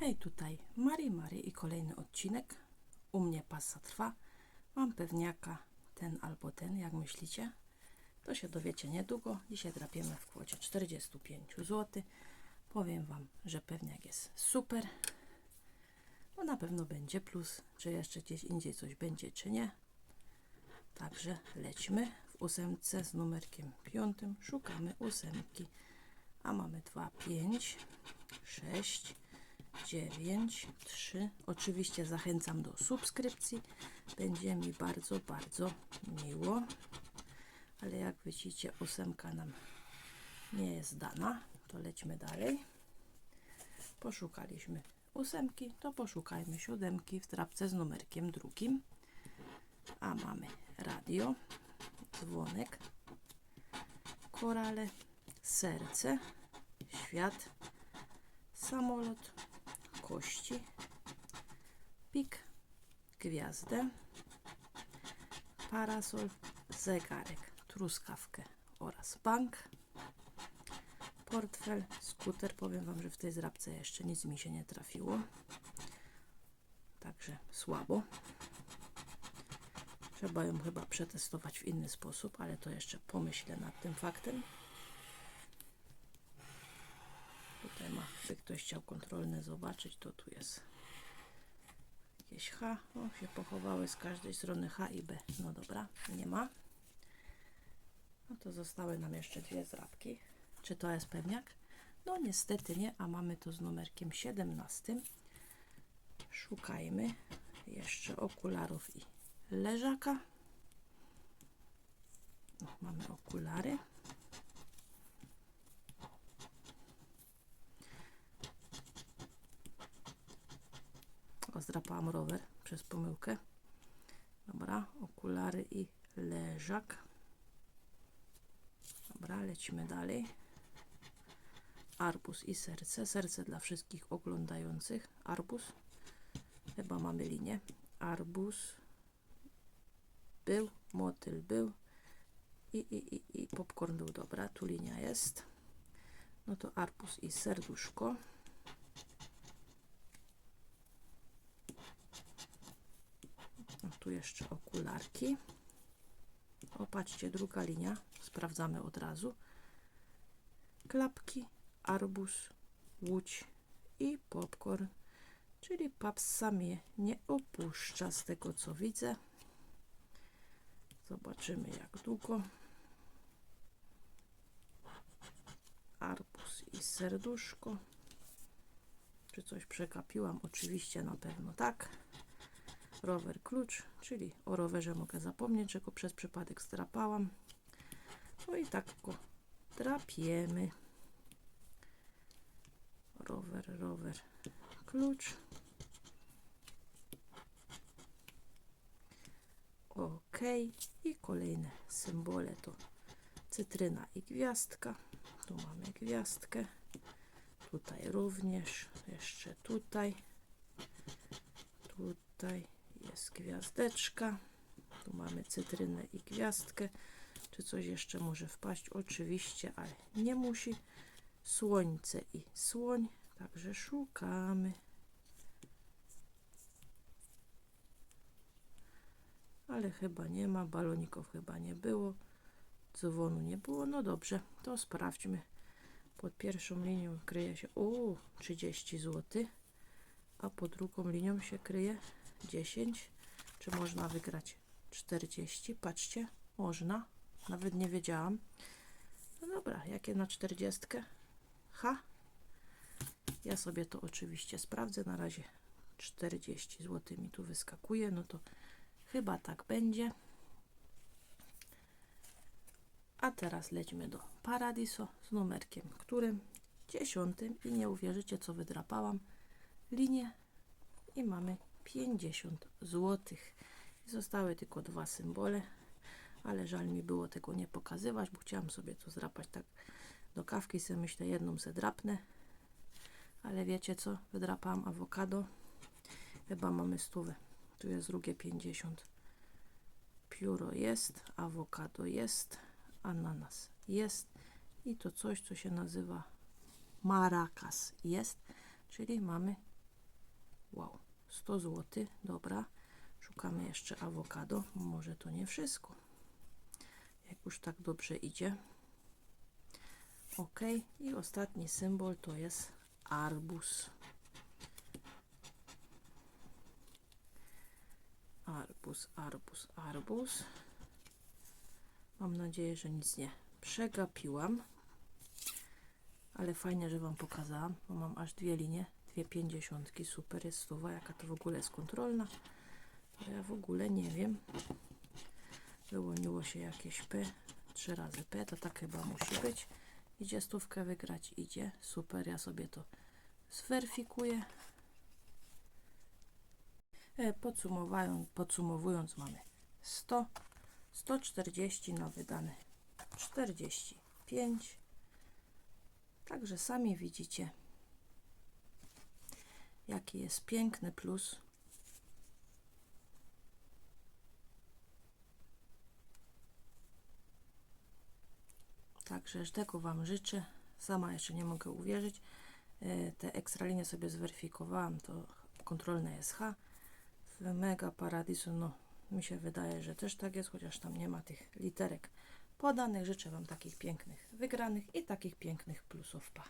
Hej, tutaj Mari Mari i kolejny odcinek. U mnie pasa trwa. Mam pewniaka ten albo ten, jak myślicie? To się dowiecie niedługo. Dzisiaj drapiemy w kwocie 45 zł. Powiem Wam, że pewniak jest super. No na pewno będzie plus, czy jeszcze gdzieś indziej coś będzie, czy nie. Także lećmy w ósemce z numerkiem piątym. Szukamy ósemki. A mamy 2, 5, 6, 9, 3. Oczywiście zachęcam do subskrypcji. Będzie mi bardzo, bardzo miło. Ale jak widzicie, ósemka nam nie jest dana. To lećmy dalej. Poszukaliśmy ósemki, to poszukajmy siódemki w trapce z numerkiem drugim. A mamy radio, dzwonek, korale, serce, świat, samolot, kości, pik, gwiazdę, parasol, zegarek, truskawkę oraz bank, portfel, skuter. Powiem Wam, że w tej zrabce jeszcze nic mi się nie trafiło. Także słabo. Trzeba ją chyba przetestować w inny sposób, ale to jeszcze pomyślę nad tym faktem. Ma, gdyby ktoś chciał kontrolne zobaczyć, to tu jest jakieś H. O, się pochowały z każdej strony H i B. No dobra, nie ma. No to zostały nam jeszcze dwie zrabki. Czy to jest pewniak? No niestety nie, a mamy to z numerkiem 17. Szukajmy jeszcze okularów i leżaka. O, mamy okulary. O, zdrapałam rower przez pomyłkę. Dobra, okulary i leżak. Dobra, lecimy dalej. Arbus i serce. Serce dla wszystkich oglądających. Arbus. Chyba mamy linię. Arbus. Był. Motyl był. I, i, i, i popcorn był. Dobra, tu linia jest. No to arbus i serduszko. No, tu jeszcze okularki. O, patrzcie, druga linia. Sprawdzamy od razu. Klapki, arbus, łódź i popcorn. Czyli papsa mnie nie opuszcza z tego co widzę. Zobaczymy jak długo. Arbus i serduszko. Czy coś przekapiłam? Oczywiście na pewno tak rower klucz, czyli o rowerze mogę zapomnieć, że go przez przypadek strapałam. No i tak go drapiemy. Rower, rower, klucz. Ok. I kolejne symbole to cytryna i gwiazdka. Tu mamy gwiazdkę. Tutaj również. Jeszcze tutaj. Tutaj jest gwiazdeczka. Tu mamy cytrynę i gwiazdkę. Czy coś jeszcze może wpaść? Oczywiście, ale nie musi. Słońce i słoń. Także szukamy. Ale chyba nie ma. Baloników chyba nie było. Dzwonu nie było. No dobrze, to sprawdźmy. Pod pierwszą linią kryje się o 30 zł, a pod drugą linią się kryje 10. Czy można wygrać 40? Patrzcie, można. Nawet nie wiedziałam. No dobra, jakie na 40? H. Ja sobie to oczywiście sprawdzę. Na razie 40 zł mi tu wyskakuje. No to chyba tak będzie. A teraz lecimy do Paradiso z numerkiem którym? Dziesiątym i nie uwierzycie co wydrapałam. Linię i mamy 50 zł. Zostały tylko dwa symbole, ale żal mi było tego nie pokazywać, bo chciałam sobie to zdrapać tak do kawki, sobie myślę jedną se drapnę. Ale wiecie co? Wydrapałam awokado. Chyba mamy stówę. Tu jest drugie 50. Pióro jest, awokado jest, ananas jest i to coś, co się nazywa maracas jest, czyli mamy Wow, 100 zł, dobra. Szukamy jeszcze awokado, może to nie wszystko. Jak już tak dobrze idzie. Ok, i ostatni symbol to jest arbuz. Arbuz, arbuz, arbuz. Mam nadzieję, że nic nie przegapiłam. Ale fajnie, że Wam pokazałam, bo mam aż dwie linie, dwie pięćdziesiątki, super jest stuwa, jaka to w ogóle jest kontrolna. Ja w ogóle nie wiem. Wyłoniło się jakieś P, trzy razy P, to tak chyba musi być. Idzie stówkę wygrać, idzie, super, ja sobie to zweryfikuję. E, Podsumowując, podsumowując mamy 100, 140 na wydane 45. Także sami widzicie, jaki jest piękny plus. Także tego Wam życzę. Sama jeszcze nie mogę uwierzyć. E, Te ekstralinie sobie zweryfikowałam, to kontrolne jest H. W Mega Paradisu, no mi się wydaje, że też tak jest, chociaż tam nie ma tych literek podanych. Życzę Wam takich pięknych wygranych i takich pięknych plusów. Pa.